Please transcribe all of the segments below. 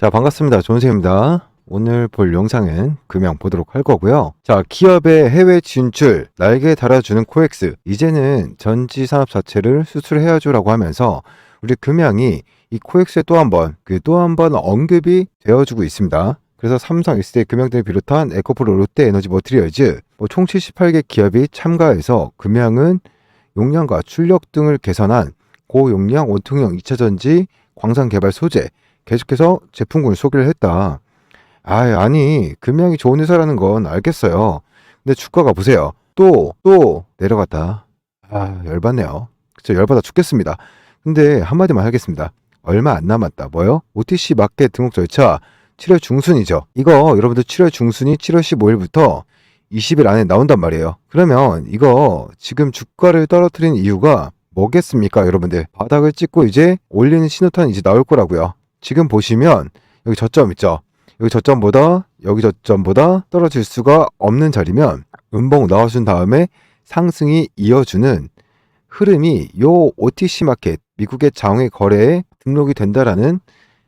자, 반갑습니다. 존쌤입니다. 오늘 볼 영상은 금양 보도록 할 거고요. 자, 기업의 해외 진출, 날개 달아주는 코엑스. 이제는 전지 산업 자체를 수출해야죠라고 하면서 우리 금양이 이 코엑스에 또 한 번, 그 또 한 번 언급이 되어주고 있습니다. 그래서 삼성, SDI 금양등을 비롯한 에코프로, 롯데 에너지 머티리얼즈, 뭐 총 78개 기업이 참가해서 금양은 용량과 출력 등을 개선한 고용량 원통형 2차 전지 광산 개발 소재 계속해서 제품군을 소개를 했다. 아, 아니 금양이 좋은 회사라는 건 알겠어요. 근데 주가가 보세요. 또 또 내려갔다. 아, 열받네요. 그쵸 열받아 죽겠습니다. 근데 한마디만 하겠습니다. 얼마 안 남았다. 뭐요? OTC 마켓 등록 절차 7월 중순이죠. 이거 여러분들 7월 중순이 7월 15일부터 20일 안에 나온단 말이에요. 그러면 이거 지금 주가를 떨어뜨린 이유가 뭐겠습니까, 여러분들? 바닥을 찍고 이제 올리는 신호탄이 이제 나올 거라고요. 지금 보시면 여기 저점 있죠. 여기 저점보다 여기 저점보다 떨어질 수가 없는 자리면 음봉 나와준 다음에 상승이 이어주는 흐름이 요 OTC 마켓 미국의 장외 거래에 등록이 된다라는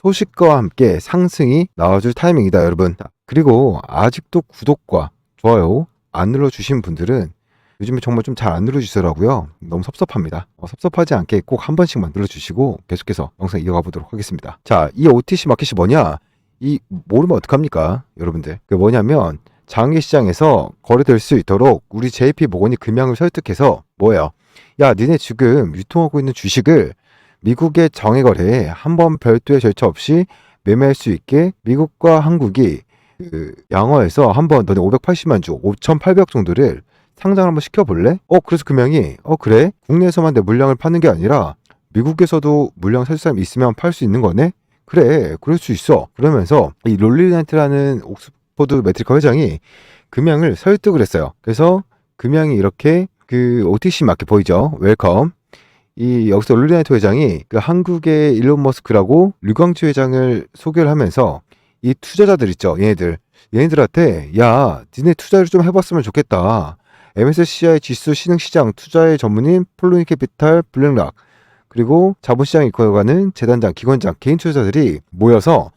소식과 함께 상승이 나와줄 타이밍이다, 여러분. 자, 그리고 아직도 구독과 좋아요 안 눌러주신 분들은 요즘에 정말 좀 잘 안 눌러주시더라고요. 너무 섭섭합니다. 어, 섭섭하지 않게 꼭 한 번씩만 눌러주시고 계속해서 영상 이어가 보도록 하겠습니다. 자, 이 OTC 마켓이 뭐냐? 이 모르면 어떡합니까? 여러분들. 그 뭐냐면 장외 시장에서 거래될 수 있도록 우리 JP 모건이 금양을 설득해서 뭐예요? 야, 니네 지금 유통하고 있는 주식을 미국의 정외 거래에 한 번 별도의 절차 없이 매매할 수 있게 미국과 한국이 그 양어에서 한번 너네 580만 주, 5,800 정도를 상장을 한번 시켜볼래? 어, 그래서 금양이 어 그래? 국내에서만 내 물량을 파는 게 아니라 미국에서도 물량 살 사람 있으면 팔 수 있는 거네? 그래, 그럴 수 있어. 그러면서 이 롤리나이트라는 옥스퍼드 메트리카 회장이 금양을 설득을 했어요. 그래서 금양이 이렇게 그 OTC 마켓 보이죠? 웰컴. 이 여기서 롤리나이트 회장이 그 한국의 일론 머스크라고 류광주 회장을 소개를 하면서 이 투자자들 있죠, 얘네들. 얘네들한테 야, 니네 투자를 좀 해봤으면 좋겠다. MSCI 지수 신흥시장 투자의 전문인 폴로니 캐피탈 블랙락 그리고 자본시장 이끌어가는 재단장, 기관장, 개인 투자자들이 모여서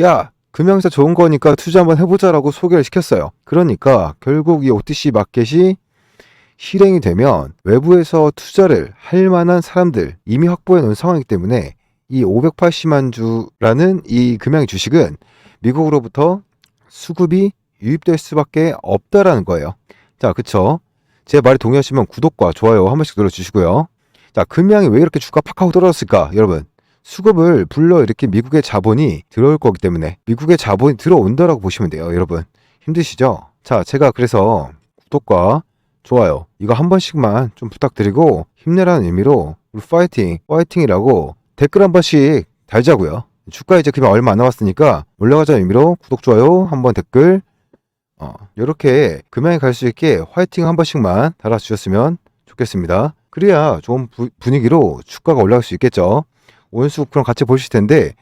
야 금융사 좋은 거니까 투자 한번 해보자라고 소개를 시켰어요. 그러니까 결국 이 OTC 마켓이 실행이 되면 외부에서 투자를 할 만한 사람들 이미 확보해 놓은 상황이기 때문에 이 580만 주라는 이 금양의 주식은 미국으로부터 수급이 유입될 수밖에 없다라는 거예요. 자, 그쵸? 제 말에 동의하시면 구독과 좋아요 한 번씩 눌러주시고요. 자, 금양이 왜 이렇게 주가 팍 하고 떨어졌을까? 여러분, 수급을 불러 이렇게 미국의 자본이 들어올 거기 때문에 미국의 자본이 들어온다라고 보시면 돼요, 여러분. 힘드시죠? 자, 제가 그래서 구독과 좋아요 이거 한 번씩만 좀 부탁드리고 힘내라는 의미로 우리 파이팅, 파이팅이라고 댓글 한 번씩 달자고요. 주가 이제 그냥 얼마 안 남았으니까 올라가자는 의미로 구독, 좋아요, 한 번 댓글 어, 이렇게 금양에 갈 수 있게 화이팅 한 번씩만 달아주셨으면 좋겠습니다. 그래야 좋은 부- 분위기로 주가가 올라갈 수 있겠죠. 오연수 그럼 같이 보실 텐데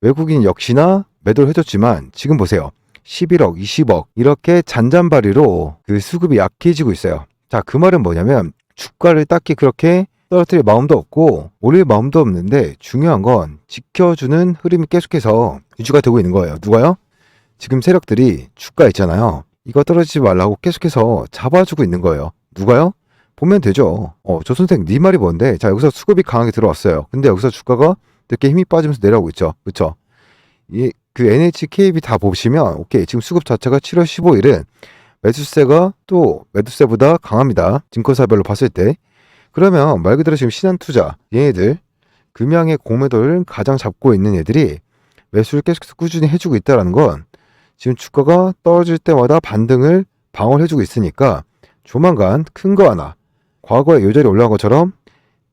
외국인 역시나 매도를 해줬지만 지금 보세요. 11억, 20억 이렇게 잔잔바리로 그 수급이 약해지고 있어요. 자, 그 말은 뭐냐면 주가를 딱히 그렇게 떨어뜨릴 마음도 없고 올릴 마음도 없는데 중요한 건 지켜주는 흐름이 계속해서 유지가 되고 있는 거예요. 누가요? 지금 세력들이 주가 있잖아요. 이거 떨어지지 말라고 계속해서 잡아주고 있는 거예요. 누가요? 보면 되죠. 어, 조 선생, 네 말이 뭔데? 자, 여기서 수급이 강하게 들어왔어요. 근데 여기서 주가가 이렇게 힘이 빠지면서 내려오고 있죠. 그쵸? 이, 그 NHKB 다 보시면, 오케이. 지금 수급 자체가 7월 15일은 매수세가 또 매도세보다 강합니다. 증권사별로 봤을 때. 그러면 말 그대로 지금 신한투자, 얘네들, 금양의 공매도를 가장 잡고 있는 애들이 매수를 계속해서 꾸준히 해주고 있다는 건 지금 주가가 떨어질 때마다 반등을 방어해주고 있으니까 조만간 큰 거 하나 과거에 요 자리 올라간 것처럼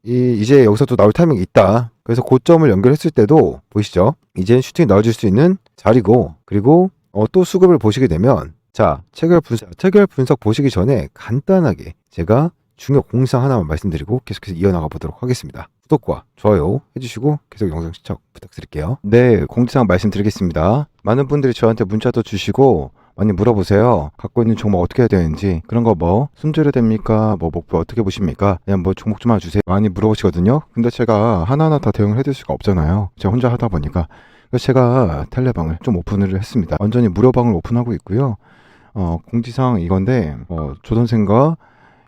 이 이제 여기서 또 나올 타이밍이 있다. 그래서 고점을 연결했을 때도 보이시죠? 이제는 슈팅이 나와줄 수 있는 자리고 그리고 어, 또 수급을 보시게 되면 자 체결 분석 체결 분석 보시기 전에 간단하게 제가 중요 공상 하나만 말씀드리고 계속해서 이어나가 보도록 하겠습니다. 구독과 좋아요 해주시고 계속 영상 시청 부탁드릴게요. 네, 공지사항 말씀드리겠습니다. 많은 분들이 저한테 문자도 주시고 많이 물어보세요. 갖고 있는 종목 어떻게 해야 되는지 그런 거 뭐 손절해야 됩니까? 뭐 목표 어떻게 보십니까? 그냥 뭐 종목 좀 알려주세요. 많이 물어보시거든요. 근데 제가 하나하나 다 대응을 해드릴 수가 없잖아요. 제가 혼자 하다 보니까 그래서 제가 텔레방을 좀 오픈을 했습니다. 완전히 무료방을 오픈하고 있고요. 어, 공지사항 이건데 어, 조선생과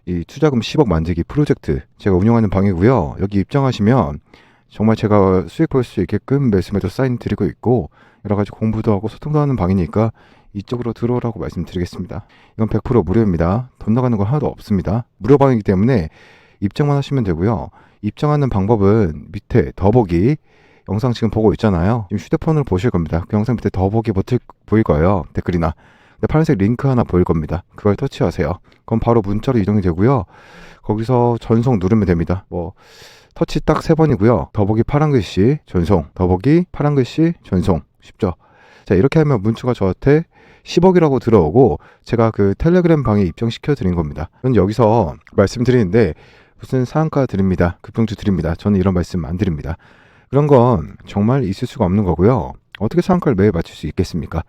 이 투자금 10억 만들기 프로젝트 제가 운영하는 방이고요. 여기 입장하시면 정말 제가 수익 볼 수 있게끔 매수매도 사인 드리고 있고 여러 가지 공부도 하고 소통도 하는 방이니까 이쪽으로 들어오라고 말씀드리겠습니다. 이건 100% 무료입니다. 돈 나가는 건 하나도 없습니다. 무료 방이기 때문에 입장만 하시면 되고요. 입장하는 방법은 밑에 더보기 영상 지금 보고 있잖아요. 지금 휴대폰으로 보실 겁니다. 그 영상 밑에 더보기 버튼 보일 거예요. 댓글이나 파란색 링크 하나 보일 겁니다. 그걸 터치하세요. 그럼 바로 문자로 이동이 되고요. 거기서 전송 누르면 됩니다. 뭐 터치 딱 세 번이고요. 더보기 파란 글씨 전송, 더보기 파란 글씨 전송. 쉽죠? 자, 이렇게 하면 문자가 저한테 10억이라고 들어오고 제가 그 텔레그램 방에 입장시켜 드린 겁니다. 저는 여기서 말씀드리는데 무슨 상한가 드립니다. 급등주 드립니다. 저는 이런 말씀 안 드립니다. 그런 건 정말 있을 수가 없는 거고요. 어떻게 상한가를 매일 맞출 수 있겠습니까?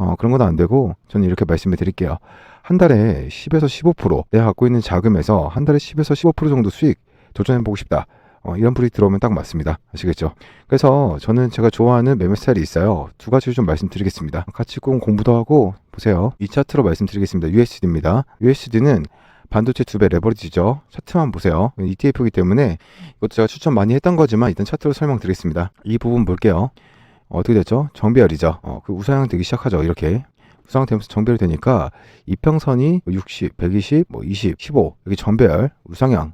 어, 그런 건 안 되고 저는 이렇게 말씀을 드릴게요. 한 달에 10에서 15% 내가 갖고 있는 자금에서 한 달에 10에서 15% 정도 수익 도전해 보고 싶다. 어, 이런 불이 들어오면 딱 맞습니다. 아시겠죠? 그래서 저는 제가 좋아하는 매매 스타일이 있어요. 두 가지를 좀 말씀드리겠습니다. 같이 꼭 공부도 하고 보세요. 이 차트로 말씀드리겠습니다. USD입니다. USD는 반도체 두 배 레버리지죠. 차트만 보세요. ETF이기 때문에 이것도 제가 추천 많이 했던 거지만 일단 차트로 설명드리겠습니다. 이 부분 볼게요. 어떻게 됐죠? 정비열이죠. 어, 그 우상향 되기 시작하죠. 이렇게. 우상향 되면서 정배열이 되니까 이평선이 60, 120, 뭐 20, 15 여기 전배열, 우상향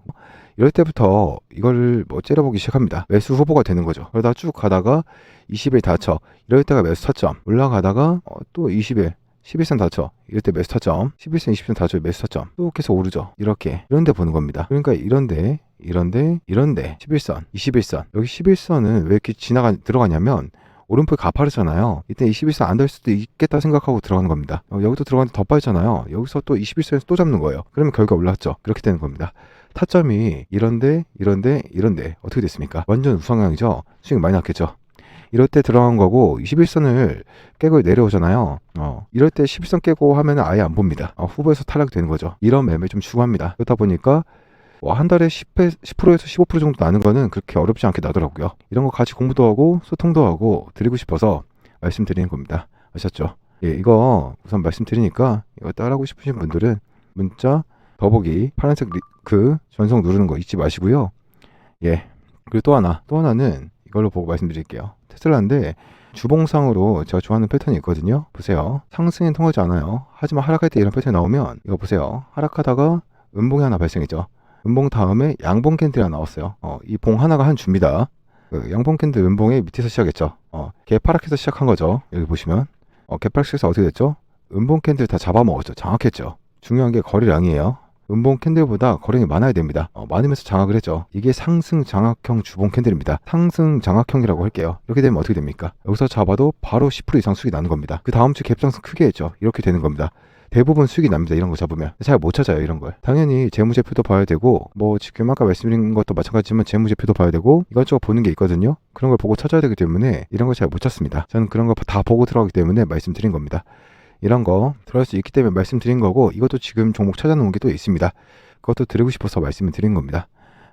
이럴 때부터 이걸 뭐 째려보기 시작합니다. 매수 후보가 되는 거죠. 그러다 쭉 가다가 20일 다쳐 이럴 때가 매수 타점 올라가다가 어, 또 20일 11선 다쳐 이럴 때 매수 타점 11선 20선 다쳐 매수 타점 또 계속 오르죠 이렇게 이런데 보는 겁니다 그러니까 이런데 이런데 이런데 11선 21선 여기 11선은 왜 이렇게 지나가 들어가냐면 오른풀 가파르잖아요. 이때 21선 안 될 수도 있겠다 생각하고 들어가는 겁니다. 어, 여기도 들어가는데 더 빠지잖아요. 여기서 또 21선에서 또 잡는 거예요. 그러면 결과 올랐죠. 그렇게 되는 겁니다. 타점이 이런데 이런데 이런데 어떻게 됐습니까? 완전 우상향이죠. 수익 많이 났겠죠. 이럴 때 들어간 거고 21선을 깨고 내려오잖아요. 어, 이럴 때 11선 깨고 하면 아예 안 봅니다. 어, 후보에서 탈락이 되는 거죠. 이런 매매 좀 추구합니다. 그렇다 보니까 뭐 한 달에 10회, 10%에서 15% 정도 나는 거는 그렇게 어렵지 않게 나더라고요. 이런 거 같이 공부도 하고 소통도 하고 드리고 싶어서 말씀드리는 겁니다. 아셨죠? 예, 이거 우선 말씀드리니까 이거 따라하고 싶으신 분들은 문자 더보기 파란색 리, 그 전송 누르는 거 잊지 마시고요. 예. 그리고 또 하나, 또 하나는 이걸로 보고 말씀드릴게요. 테슬라인데 주봉상으로 제가 좋아하는 패턴이 있거든요. 보세요. 상승엔 통하지 않아요. 하지만 하락할 때 이런 패턴이 나오면 이거 보세요. 하락하다가 음봉이 하나 발생했죠. 음봉 다음에 양봉 캔들이 나왔어요. 어, 이 봉 하나가 한 주입니다. 그 양봉 캔들 음봉의 밑에서 시작했죠. 어, 개파락해서 시작한 거죠. 여기 보시면 어, 개파락해서 어떻게 됐죠? 음봉 캔들 다 잡아먹었죠. 장악했죠. 중요한 게 거래량이에요. 음봉 캔들보다 거래량이 많아야 됩니다. 어, 많으면서 장악을 했죠. 이게 상승 장악형 주봉 캔들입니다. 상승 장악형이라고 할게요. 이렇게 되면 어떻게 됩니까? 여기서 잡아도 바로 10% 이상 수익이 나는 겁니다. 그 다음 주 갭상승 크게 했죠. 이렇게 되는 겁니다. 대부분 수익이 납니다. 이런 거 잡으면 잘 못 찾아요. 이런 걸. 당연히 재무제표도 봐야 되고 뭐 지금 아까 말씀드린 것도 마찬가지지만 재무제표도 봐야 되고 이것저것 보는 게 있거든요. 그런 걸 보고 찾아야 되기 때문에 이런 걸 잘 못 찾습니다. 저는 그런 거 다 보고 들어가기 때문에 말씀드린 겁니다. 이런 거 들어갈 수 있기 때문에 말씀드린 거고 이것도 지금 종목 찾아놓은 게 또 있습니다. 그것도 드리고 싶어서 말씀을 드린 겁니다.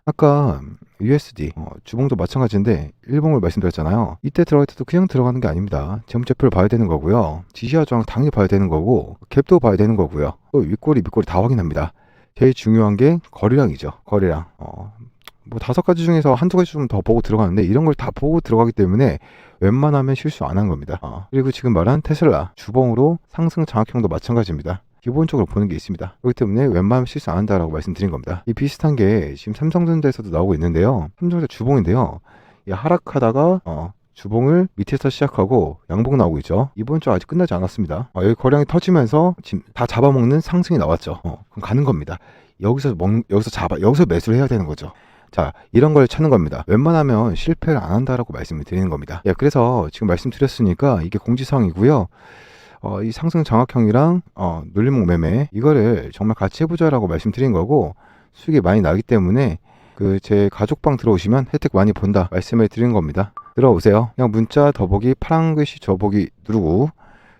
아까 USD 어, 주봉도 마찬가지인데 일봉을 말씀드렸잖아요. 이때 들어갈 때도 그냥 들어가는 게 아닙니다. 재무제표를 봐야 되는 거고요. 지시와 저항 당연히 봐야 되는 거고 갭도 봐야 되는 거고요. 또 윗꼬리 밑꼬리 다 확인합니다. 제일 중요한 게 거래량이죠. 거래량. 어, 뭐 다섯 가지 중에서 한두 가지 좀 더 보고 들어가는데 이런 걸 다 보고 들어가기 때문에 웬만하면 실수 안 한 겁니다. 어, 그리고 지금 말한 테슬라 주봉으로 상승 장악형도 마찬가지입니다. 기본적으로 보는 게 있습니다. 그렇기 때문에 웬만하면 실수 안 한다라고 말씀드린 겁니다. 이 비슷한 게 지금 삼성전자에서도 나오고 있는데요. 삼성전자 주봉인데요. 이 하락하다가 어, 주봉을 밑에서 시작하고 양봉 나오고 있죠. 이번 주 아직 끝나지 않았습니다. 어, 여기 거량이 터지면서 지금 다 잡아먹는 상승이 나왔죠. 어, 그럼 가는 겁니다. 여기서 먹, 여기서 잡아, 여기서 매수를 해야 되는 거죠. 자, 이런 걸 찾는 겁니다. 웬만하면 실패를 안 한다라고 말씀을 드리는 겁니다. 예, 그래서 지금 말씀드렸으니까 이게 공지사항이고요. 어, 이 상승 장악형이랑 어, 눌림목 매매 이거를 정말 같이 해보자라고 말씀드린 거고 수익이 많이 나기 때문에 그 제 가족방 들어오시면 혜택 많이 본다 말씀을 드린 겁니다. 들어오세요. 그냥 문자 더보기 파란 글씨 저보기 누르고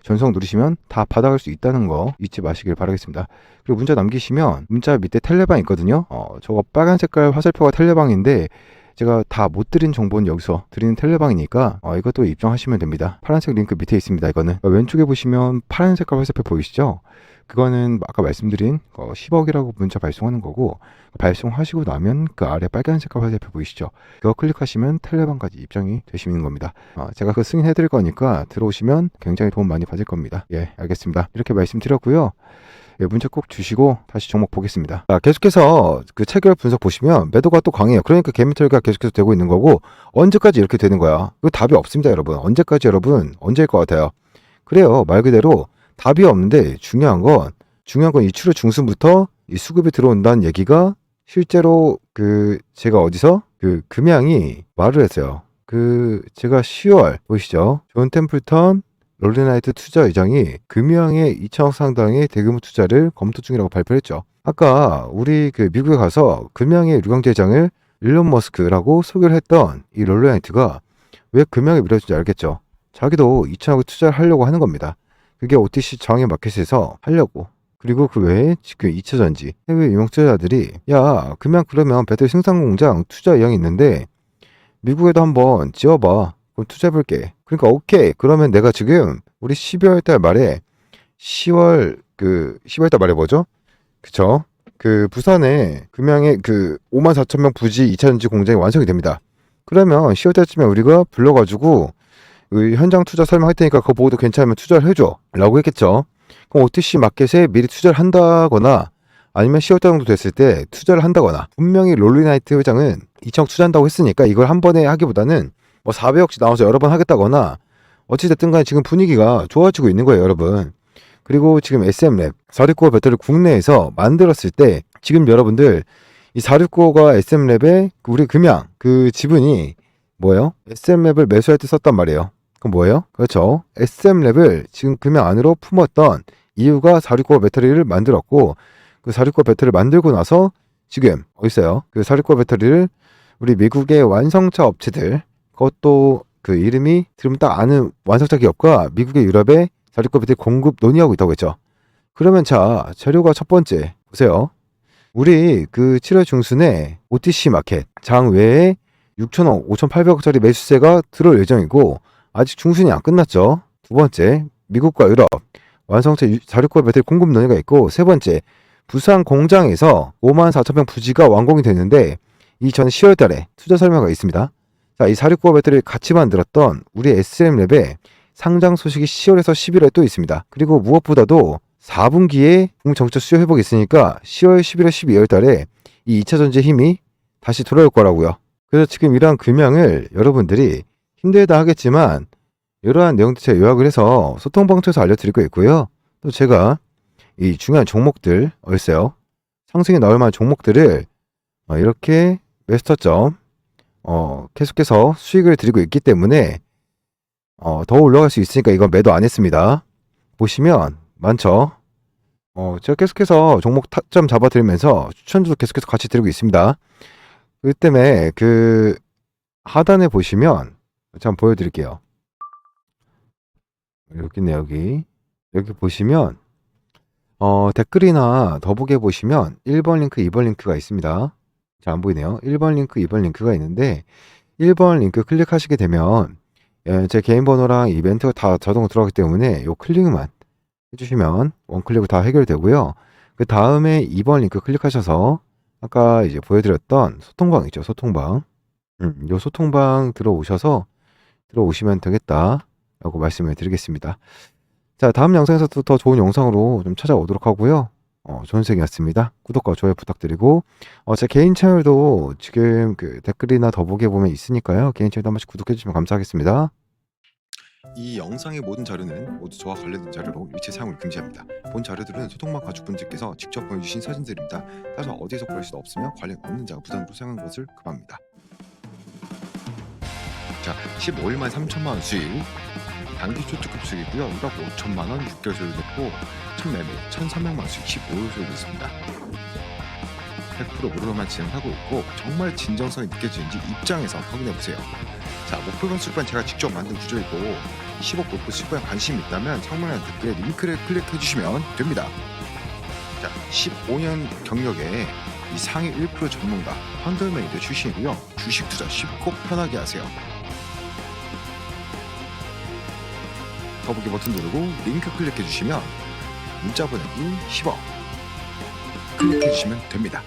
전송 누르시면 다 받아갈 수 있다는 거 잊지 마시길 바라겠습니다. 그리고 문자 남기시면 문자 밑에 텔레방 있거든요. 어, 저거 빨간 색깔 화살표가 텔레방인데 제가 다 못 드린 정보는 여기서 드리는 텔레방이니까 어, 이것도 입장하시면 됩니다. 파란색 링크 밑에 있습니다. 이거는 어, 왼쪽에 보시면 파란 색깔 화살표 보이시죠? 그거는 아까 말씀드린 어, 10억이라고 문자 발송하는 거고 발송하시고 나면 그 아래 빨간 색깔 화살표 보이시죠? 그거 클릭하시면 텔레방까지 입장이 되시는 겁니다. 어, 제가 그 승인해 드릴 거니까 들어오시면 굉장히 도움 많이 받을 겁니다. 예, 알겠습니다. 이렇게 말씀드렸고요. 예, 문자 꼭 주시고 다시 종목 보겠습니다. 자, 계속해서 그 체결 분석 보시면 매도가 또 강해요. 그러니까 개미털기가 계속해서 되고 있는 거고 언제까지 이렇게 되는 거야? 이거 답이 없습니다, 여러분. 언제까지 여러분? 언제일 것 같아요? 그래요. 말 그대로 답이 없는데 중요한 건 중요한 건 이 출혈 중순부터 이 수급이 들어온다는 얘기가 실제로 그 제가 어디서 그 금양이 말을 했어요. 그 제가 10월 보이시죠? 존 템플턴 롤리나이트 투자 의장이 금양의 2천억 상당의 대규모 투자를 검토 중이라고 발표했죠. 아까 우리 그 미국에 가서 금양의 류광재 회장을 일론 머스크라고 소개를 했던 이 롤리나이트가 왜 금양에 밀어준지 알겠죠. 자기도 2천억을 투자를 하려고 하는 겁니다. 그게 OTC 장애 마켓에서 하려고. 그리고 그 외에 지금 2차 전지 해외 유명 투자자들이 야 금양 그러면 배터리 생산 공장 투자 의향이 있는데 미국에도 한번 지어봐. 그럼 투자해볼게. 그러니까 오케이. 그러면 내가 지금 우리 12월 달 말에 10월 그 10월 달 말에 뭐죠? 그쵸? 그 부산에 금양의 그 5만 4천 명 부지 2차 전지 공장이 완성이 됩니다. 그러면 10월 달쯤에 우리가 불러가지고 그 현장 투자 설명할 테니까 그거 보고도 괜찮으면 투자를 해줘. 라고 했겠죠. 그럼 OTC 마켓에 미리 투자를 한다거나 아니면 10월 달 정도 됐을 때 투자를 한다거나 분명히 롤리나이트 회장은 2천억 투자한다고 했으니까 이걸 한 번에 하기보다는 뭐 400억씩 나와서 여러 번 하겠다거나 어찌됐든 간에 지금 분위기가 좋아지고 있는 거예요 여러분 그리고 지금 SM랩 469 배터리를 국내에서 만들었을 때 지금 여러분들 이 469가 SM랩의 우리 금양 그 지분이 뭐예요? SM랩을 매수할 때 썼단 말이에요 그럼 뭐예요? 그렇죠 SM랩을 지금 금양 안으로 품었던 이유가 469 배터리를 만들었고 그 469 배터리를 만들고 나서 지금 어디 있어요? 그 469 배터리를 우리 미국의 완성차 업체들 그것도 그 이름이 들으면 딱 아는 완성차 기업과 미국의 유럽의 469 배터리 공급 논의하고 있다고 했죠. 그러면 자 재료가 첫 번째 보세요. 우리 그 7월 중순에 OTC 마켓 장 외에 6천억, 5,800억짜리 매수세가 들어올 예정이고 아직 중순이 안 끝났죠. 두 번째 미국과 유럽 완성차 469 배터리 공급 논의가 있고 세 번째 부산 공장에서 5만 4천 평 부지가 완공이 됐는데 이전 10월 달에 투자 설명가 있습니다. 자, 이 469 배터리를 같이 만들었던 우리 SM랩의 상장 소식이 10월에서 11월에 또 있습니다. 그리고 무엇보다도 4분기에 공정적 수요 회복이 있으니까 10월, 11월, 12월 달에 이 2차 전지의 힘이 다시 돌아올 거라고요. 그래서 지금 이러한 금양을 여러분들이 힘들다 하겠지만 이러한 내용들 제가 요약을 해서 소통방 통해서 알려드리고 있고요. 또 제가 이 중요한 종목들 어디 있어요? 상승이 나올 만한 종목들을 어, 이렇게 매스터점 어, 계속해서 수익을 드리고 있기 때문에 어, 더 올라갈 수 있으니까 이건 매도 안 했습니다. 보시면 많죠. 어, 제가 계속해서 종목 타점 잡아드리면서 추천도 계속해서 같이 드리고 있습니다. 그 때문에 그 하단에 보시면 한번 보여드릴게요. 여기 있네 여기 여기 보시면 어, 댓글이나 더보기에 보시면 1번 링크, 2번 링크가 있습니다. 잘안 보이네요. 1번 링크, 2번 링크가 있는데 1번 링크 클릭하시게 되면 예, 제 개인 번호랑 이벤트가 다 자동으로 들어가기 때문에 요 클릭만 해주시면 원클릭으로 다 해결되고요. 그 다음에 2번 링크 클릭하셔서 아까 이제 보여드렸던 소통방 있죠. 소통방. 음, 요 소통방 들어오셔서 들어오시면 되겠다. 라고 말씀을 드리겠습니다. 자, 다음 영상에서도 더 좋은 영상으로 좀 찾아오도록 하고요. 어, 존생이었습니다. 구독과 좋아요 부탁드리고, 어, 제 개인 채널도 지금 그 댓글이나 더보기에 보면 있으니까요. 개인 채널도 한 번씩 구독해 주시면 감사하겠습니다. 이 영상의 모든 자료는 모두 저와 관련된 자료로 일체 사용을 금지합니다. 본 자료들은 소통방 가족분들께서 직접 보내주신 사진들입니다. 따라서 어디에서 구할 수 없으며 관련 없는 자가 부담으로 사용한 것을 금합니다. 자, 15일 만에 3천만 원 수익, 단기 초특급 수익이고요. 1억 5천만 원 6개월 소요됐고 첫 매매 1,300만 원씩 15일 소요됐습니다. 100% 무료로만 진행하고 있고 정말 진정성이 느껴지는지 입장에서 확인해 보세요. 자, 목표금 수익반 제가 직접 만든 구조이고 10억 목표 수익반에 관심이 있다면 상문의 댓글에 링크를 클릭해 주시면 됩니다. 자, 15년 경력에 이 상위 1% 전문가 펀더메이드 출신이고요. 주식 투자 쉽고 편하게 하세요. 더보기 버튼 누르고 링크 클릭해 주시면 문자 보내기 10억 클릭해 주시면 됩니다.